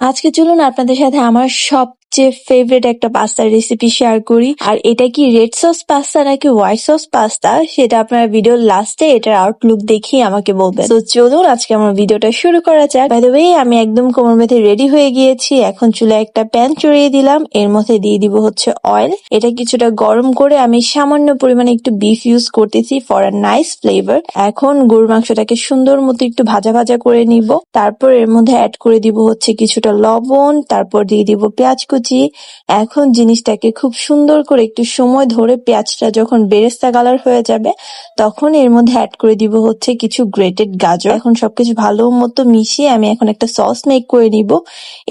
আজকে চলুন আপনাদের সাথে আমার সবচেয়ে ফেভারিট একটা পাস্তার রেসিপি শেয়ার করি। আর এটা কি রেড সস পাস্তা নাকি হোয়াইট সস পাস্তা সেটা আপনারা ভিডিওর লাস্টে এটার আউটলুক দেখিয়ে আমাকে বলবেন। তো চলুন আজকে আমার ভিডিওটা শুরু করা যাক। বাই দ্য ওয়ে আমি একদম কোমর বেঁধে রেডি হয়ে গিয়েছি। এখন চুলে একটা প্যান চড়িয়ে দিলাম। এর মধ্যে দিয়ে দিব হচ্ছে অয়েল এটা কিছুটা গরম করে আমি সামান্য পরিমাণে একটু বিফ ইউজ করতেছি ফর আ নাইস ফ্লেভার এখন গরুর মাংসটাকে সুন্দর মতো একটু ভাজা ভাজা করে নিব। তারপর এর মধ্যে অ্যাড করে দিব হচ্ছে কিছুটা লবণ। তারপর দিয়ে দিব পেঁয়াজ কুচি। এখন জিনিসটাকে খুব সুন্দর করে একটু সময় ধরে পেঁয়াজটা যখন বেরেস্তা কালার হয়ে যাবে, তখন এর মধ্যে অ্যাড করে দিব হচ্ছে কিছু গ্রেটেড গাজর। এখন সবকিছু ভালো মতো মিশিয়ে আমি এখন একটা সস মেক করে নিব।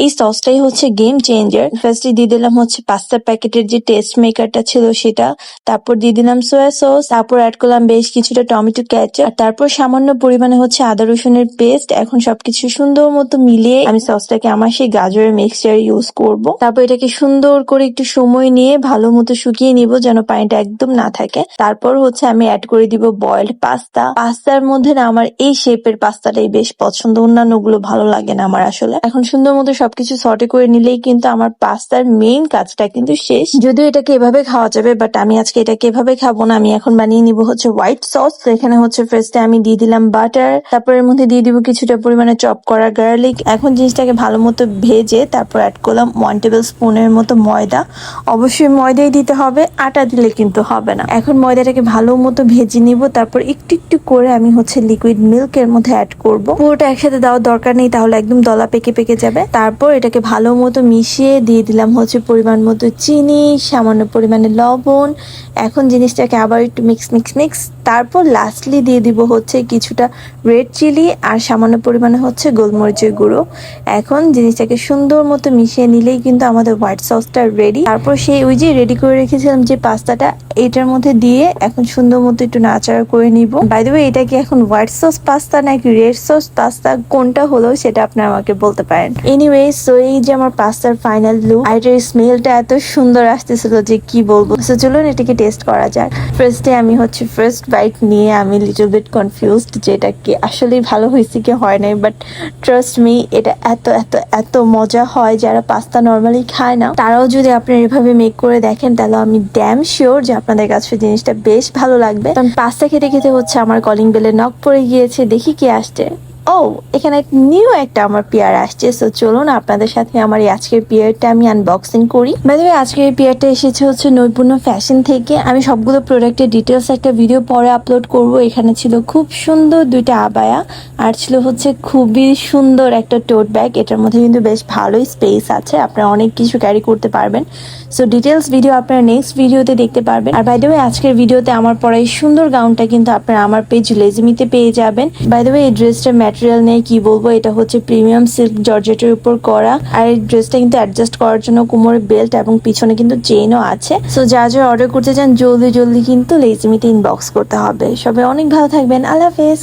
এই সসটাই হচ্ছে গেম চেঞ্জার ফার্স্টে দিয়ে দিলাম হচ্ছে পাস্তার প্যাকেটের যে টেস্ট মেকারটা ছিল সেটা, তারপর দিয়ে দিলাম সোয়া সস তারপর অ্যাড করলাম বেশ কিছুটা টমেটো ক্যাচাপ আর তারপর সামান্য পরিমাণে হচ্ছে আদা রসুনের পেস্ট এখন সবকিছু সুন্দর মতো মিলিয়ে আমি সসটাকে আমার সেই গাজরের মিক্সচার ইউজ করব। তারপর এটাকে সুন্দর করে একটু সময় নিয়ে ভালো মতো শুকিয়ে নিব যেন পানিটা একদম না থাকে। তারপর হচ্ছে আমি অ্যাড করে দিব বয়েলড পাস্তা পাস্তার মধ্যে না আমার এই শেপের পাস্তাটাই বেশ পছন্দ। অন্যান্যগুলো ভালো লাগে না আমার আসলে। এখন সুন্দর মতো সবকিছু সর্টে করে নিলেই কিন্তু আমার পাস্তার মেইন কাজটা কিন্তু শেষ। যদিও এটাকে এভাবে খাওয়া যাবে বাট আমি আজকে এটাকে এভাবে খাব না। আমি এখন বানিয়ে নিব হচ্ছে হোয়াইট সস এখানে হচ্ছে ফার্স্টে আমি দিয়ে দিলাম বাটার তারপর এর মধ্যে দিয়ে দিব কিছুটা পরিমাণে চপ করা গার্লিক এখন জিনিসটাকে ভালো মতো ভেজে তারপর অ্যাড করলাম ওয়ান টেবিল স্পুনের মতো ময়দা। অবশ্যই ময়দাই দিতে হবে, আটা দিলে কিন্তু হবে না। এখন ময়দাটাকে ভালো মতো ভেজে নিব, তারপর একটু একটু করে আমি হচ্ছে লিকুইড মিল্ক এর মধ্যে অ্যাড করব। পুরোটা একসাথে দেওয়ার দরকার নেই, তাহলে একদম দলা পেকে পেকে যাবে। তারপর এটাকে ভালো মতো মিশিয়ে দিয়ে দিলাম হচ্ছে পরিমাণ মতো চিনি, সামান্য পরিমাণে লবণ। এখন জিনিসটাকে আবার একটু মিক্স মিক্স মিক্স তারপর লাস্টলি দিয়ে দিব হচ্ছে কিছুটা রেড চিলি আর সামান্য পরিমাণে হচ্ছে গোলমরিচের গুঁড়ো। এখন জিনিসটাকে সুন্দর মতো মিশিয়ে নিলেই কিন্তু আমাদের হোয়াইট সসটা রেডি তারপর সেই ওই যে রেডি করে রেখেছিলাম যে পাস্তাটা এটার মধ্যে দিয়ে এখন সুন্দর মতো একটু নাচাড়া করে নিব। বাই দ্য এটা কি এখন হোয়াইট সস পাস্তা নাকি রেড সস পাস্তা কোনটা হলো সেটা আপনি আমাকে বলতে পারেন। এনিওয়ে সো এই যে আমার পাস্তার ফাইনাল লুক আর এটার স্মেলটা এত সুন্দর আসতেছিল যে কি বলব। সো চলুন এটাকে টেস্ট করা যাক। ফার্স্টে আমি হচ্ছে ফার্স্ট বাইট নিয়ে আমি লিটল বিট কনফিউজড যে এটা কি আসলেই ভালো হয়েছে কি হয় নাই বাট ট্রাস্ট মি এটা এত এত এত মজা হয় যারা পাস্তা নর্মালি খায় না। তারাও যদি আপনারা এভাবে মেক করে দেখেন, তাহলে আমি ড্যাম শিওর যে আপনাদের কাছে জিনিসটা বেশ ভালো লাগবে। কারণ পাস্তা খেতে খেতে হচ্ছে আমার কলিং বেলে নক পড়ে গিয়েছে, দেখি কি আসছে। ও এখানে নিউ একটা আমার পেয়ার আসছে সো চলুন আপনাদের সাথে আমার এই আজকের পেয়ারটা আমি আনবক্সিং করি। বাই আজকের এই পেয়ারটা এসেছে হচ্ছে নৈপুণ্য ফ্যাশন থেকে। আমি সবগুলো প্রোডাক্টের ডিটেলস একটা ভিডিও পরে আপলোড করব। এখানে ছিল খুব সুন্দর দুইটা আবায়া, আর ছিল হচ্ছে খুবই সুন্দর একটা টোট ব্যাগ এটার মধ্যে কিন্তু বেশ ভালোই স্পেস আছে, আপনারা অনেক কিছু ক্যারি করতে পারবেন। সো ডিটেলস ভিডিও আপনারা নেক্সট ভিডিওতে দেখতে পারবেন। আর বাই দ্য আজকের ভিডিওতে আমার পরা এই সুন্দর গাউনটা কিন্তু আপনারা আমার পেজ লেজিমিতে পেয়ে যাবেন। বাই দ্য ওয়ে এই ম্যাটেরিয়াল নিয়ে কি বলব? এটা হচ্ছে প্রিমিয়াম সিল্ক জর্জেটের উপর করা। আর এই ড্রেসটা কিন্তু অ্যাডজাস্ট করার জন্য কোমরে বেল্ট এবং পিছনে কিন্তু চেইনও আছে। সো যা যা অর্ডার করতে চান, জলদি জলদি কিন্তু লেজিমিতে ইনবক্স করতে হবে। সবাই অনেক ভালো থাকবেন। আল্লাহ হাফেজ।